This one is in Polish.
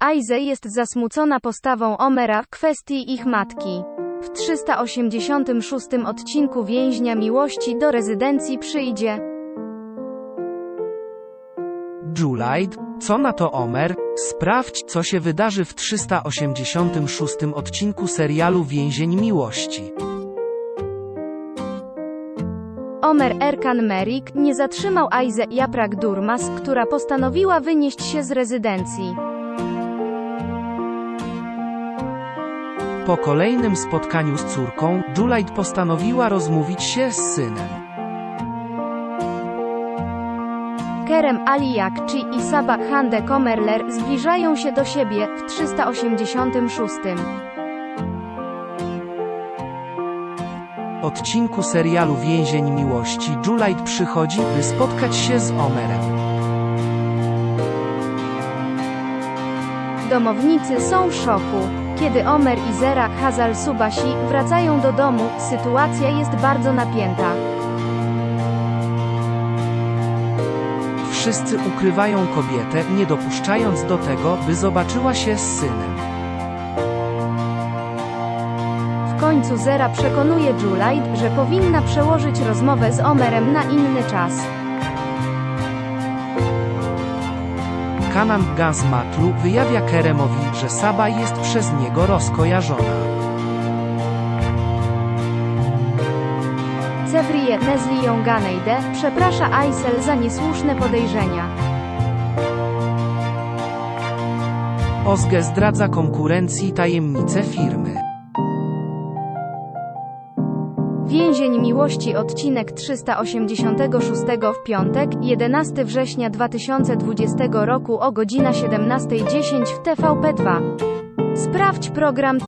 Aize jest zasmucona postawą Omera w kwestii ich matki. W 386 odcinku Więźnia Miłości do rezydencji przyjdzie. Julide, co na to Omer? Sprawdź, co się wydarzy w 386 odcinku serialu Więzień Miłości. Omer Erkan Merik nie zatrzymał Aize Japrak Durmas, która postanowiła wynieść się z rezydencji. Po kolejnym spotkaniu z córką, Julide postanowiła rozmówić się z synem. Kerem Aliakci i Sabah Hande Komerler zbliżają się do siebie w 386. odcinku serialu Więzień Miłości Julide przychodzi, by spotkać się z Omerem. Domownicy są w szoku. Kiedy Omer i Zera Hazal Subashi wracają do domu, sytuacja jest bardzo napięta. Wszyscy ukrywają kobietę, nie dopuszczając do tego, by zobaczyła się z synem. W końcu Zera przekonuje Julide, że powinna przełożyć rozmowę z Omerem na inny czas. Kanan Gazmatlu wyjawia Keremowi, że Saba jest przez niego rozkojarzona. Cevriye Nezli Yonganeide przeprasza Aisel za niesłuszne podejrzenia. Ozge zdradza konkurencji tajemnice firmy. Więzień Miłości odcinek 386 w piątek, 11 września 2020 roku o godzina 17.10 w TVP2. Sprawdź program